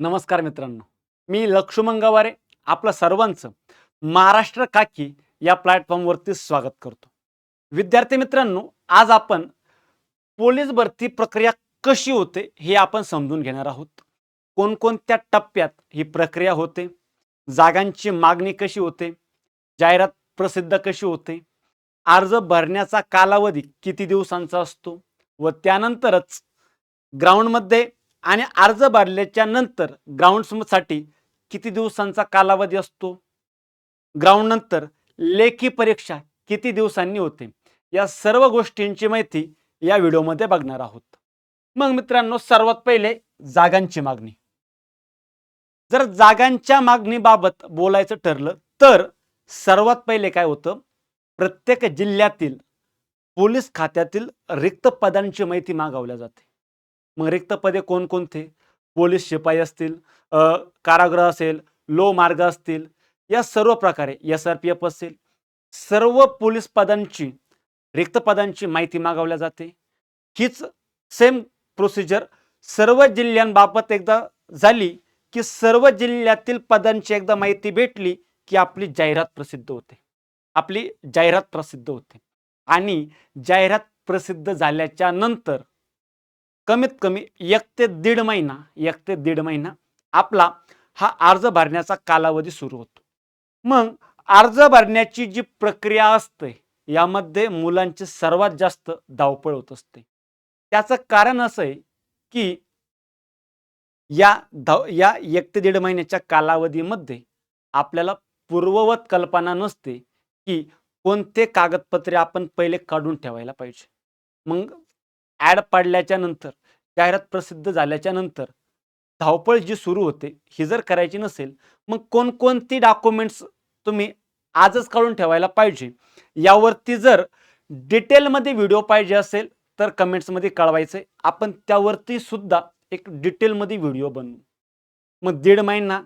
नमस्कार मित्रांनो. मी लक्ष्मण गवारे आपलं सर्वांचं महाराष्ट्र काकी या प्लॅटफॉर्मवरती स्वागत करतो. विद्यार्थी मित्रांनो आज आपण पोलीस भरती प्रक्रिया कशी होते हे आपण समजून घेणार आहोत. कोणकोणत्या टप्प्यात ही प्रक्रिया होते जागांची मागणी कशी होते जाहिरात प्रसिद्ध कशी होते अर्ज भरण्याचा कालावधी किती दिवसांचा असतो व त्यानंतरच ग्राउंडमध्ये आणि अर्ज भरल्याच्या नंतर ग्राउंडसाठी किती दिवसांचा कालावधी असतो? ग्राउंड नंतर लेखी परीक्षा किती दिवसांनी होते? या सर्व गोष्टींची माहिती या व्हिडिओमध्ये बघणार आहोत. मग मित्रांनो सर्वात पहिले जागांची मागणी. जर जागांच्या मागणीबाबत बोलायचं ठरलं तर सर्वात पहिले काय होतं? प्रत्येक जिल्ह्यातील पोलीस खात्यातील रिक्त पदांची माहिती मागवल्या जाते. मग रिक्त पदे कोणकोणते? पोलीस शिपाई असतील कारागृह असेल लो मार्ग असतील या सर्व प्रकारे एस आर पी एफ असेल सर्व पोलीस पदांची रिक्त पदांची माहिती मागवल्या जाते. हीच सेम प्रोसिजर सर्व जिल्ह्यांबाबत एकदा झाली की सर्व जिल्ह्यातील पदांची एकदा माहिती भेटली की आपली जाहिरात प्रसिद्ध होते. आपली जाहिरात प्रसिद्ध होते. आणि जाहिरात प्रसिद्ध झाल्याच्यानंतर कमीत कमी एक ते दीड महिना एक ते दीड महिना आपला हा अर्ज भरण्याचा कालावधी सुरू होतो. मग अर्ज भरण्याची जी प्रक्रिया असते यामध्ये मुलांची सर्वात जास्त धावपळ होत असते. त्याचं कारण असं आहे की या धाव या एक ते दीड महिन्याच्या कालावधीमध्ये आपल्याला पूर्ववत कल्पना नसते की कोणते कागदपत्रे आपण पहिले काढून ठेवायला पाहिजे. मग ॲड पाडल्याच्या नंतर जाहिरात प्रसिद्ध झाल्याच्यानंतर धावपळ जी सुरू होते ही जर करायची नसेल मग कोणकोणती डॉक्युमेंट्स तुम्ही आजच काढून ठेवायला पाहिजे? यावरती जर डिटेलमध्ये व्हिडिओ पाहिजे असेल तर कमेंट्समध्ये कळवायचं आपण त्यावरती सुद्धा एक डिटेलमध्ये व्हिडिओ बनवू. मग दीड महिना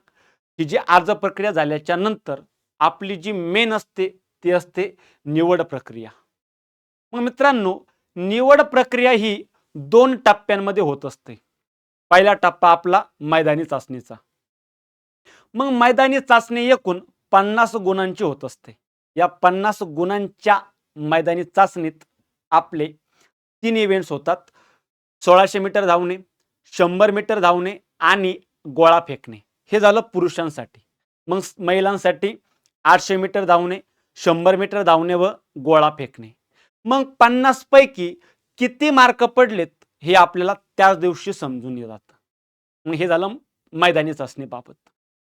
ही जी अर्ज प्रक्रिया झाल्याच्यानंतर आपली जी मेन असते ती असते निवड प्रक्रिया. मग मित्रांनो निवड प्रक्रिया ही दोन टप्प्यांमध्ये होत असते. पहिला टप्पा आपला मैदानी चाचणीचा. मग मैदानी चाचणी एकूण पन्नास गुणांची होत असते. या पन्नास गुणांच्या मैदानी चाचणीत आपले तीन इव्हेंट्स होतात. सोळाशे मीटर धावणे शंभर मीटर धावणे आणि गोळा फेकणे. हे झालं पुरुषांसाठी. मग महिलांसाठी आठशे मीटर धावणे शंभर मीटर धावणे व गोळा फेकणे. मग पन्नास पैकी किती मार्क पडलेत हे आपल्याला त्याच दिवशी समजून येतात मग हे झालं मैदानी चाचणीबाबत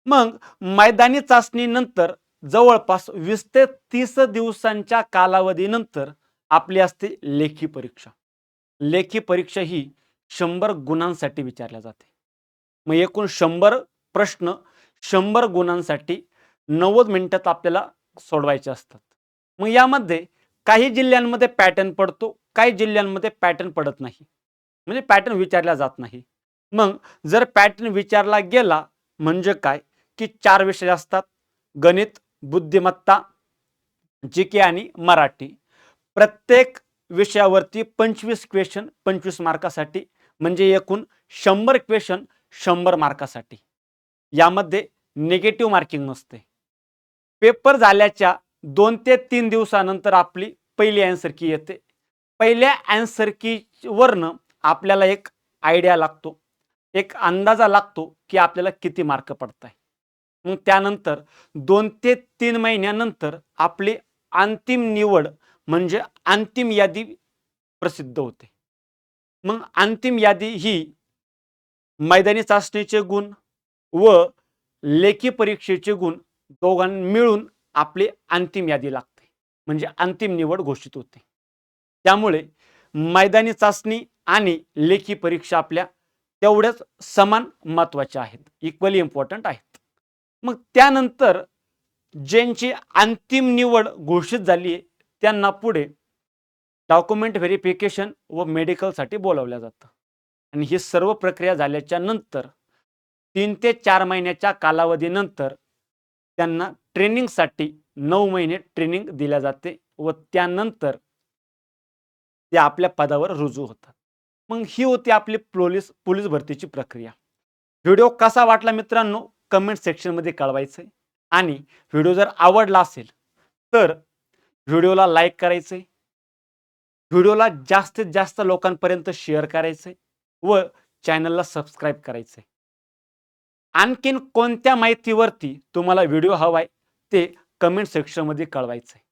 मग मैदानी चाचणीनंतर जवळपास वीस ते तीस दिवसांच्या कालावधीनंतर आपली असते लेखी परीक्षा. लेखी परीक्षा ही शंभर गुणांसाठी विचारल्या जाते. मग एकूण शंभर प्रश्न शंभर गुणांसाठी नव्वद मिनिटात आपल्याला सोडवायचे असतात. मग यामध्ये काही जिल्ह्यांमध्ये पॅटर्न पडतो काही जिल्ह्यांमध्ये पॅटर्न पडत नाही. म्हणजे पॅटर्न विचारला जात नाही. मग जर पॅटर्न विचारला गेला म्हणजे काय? की चार विषय असतात. गणित बुद्धिमत्ता जी के आणि मराठी. प्रत्येक विषयावरती पंचवीस क्वेश्चन पंचवीस मार्कासाठी म्हणजे एकूण शंभर क्वेश्चन शंभर मार्कासाठी. यामध्ये निगेटिव्ह मार्किंग नसते. पेपर झाल्याच्या दोन ते तीन दिवसानंतर आपली पहिली अँसर की येते. पहिल्या अँसर की वरनं आपल्याला एक आयडिया लागतो. एक अंदाजा लागतो की आपल्याला किती मार्क पडत आहे मग त्यानंतर दोन ते तीन महिन्यानंतर आपली अंतिम निवड म्हणजे अंतिम यादी प्रसिद्ध होते. मग अंतिम यादी ही मैदानी चाचणीचे गुण व लेखी परीक्षेचे गुण दोघां मिळून आपली अंतिम यादी लागते. म्हणजे अंतिम निवड घोषित होते. त्यामुळे मैदानी चाचणी आणि लेखी परीक्षा आपल्या तेवढ्याच समान महत्त्वाच्या आहेत. इक्वली इम्पॉर्टंट आहेत. मग त्यानंतर ज्यांची अंतिम निवड घोषित झाली आहे त्यांना पुढे डॉक्युमेंट व्हेरिफिकेशन व मेडिकलसाठी बोलावलं जातं. आणि ही सर्व प्रक्रिया झाल्याच्यानंतर तीन ते चार महिन्याच्या कालावधीनंतर त्यांना ट्रेनिंगसाठी नऊ महिने ट्रेनिंग दिल्या जाते व त्यानंतर ते आपल्या पदावर रुजू होतात. मग ही होती आपली पोलीस पोलीस भरतीची प्रक्रिया. व्हिडिओ कसा वाटला मित्रांनो? कमेंट सेक्शनमध्ये कळवायचं आणि व्हिडिओ जर आवडला असेल तर व्हिडिओला लाईक करायचं व्हिडिओला जास्तीत जास्त लोकांपर्यंत शेअर करायचं व चॅनलला सबस्क्राईब करायचं आणखीन कोणत्या माहितीवरती तुम्हाला व्हिडिओ हवा आहे ते कमेंट सेक्शनमध्ये कळवायचं आहे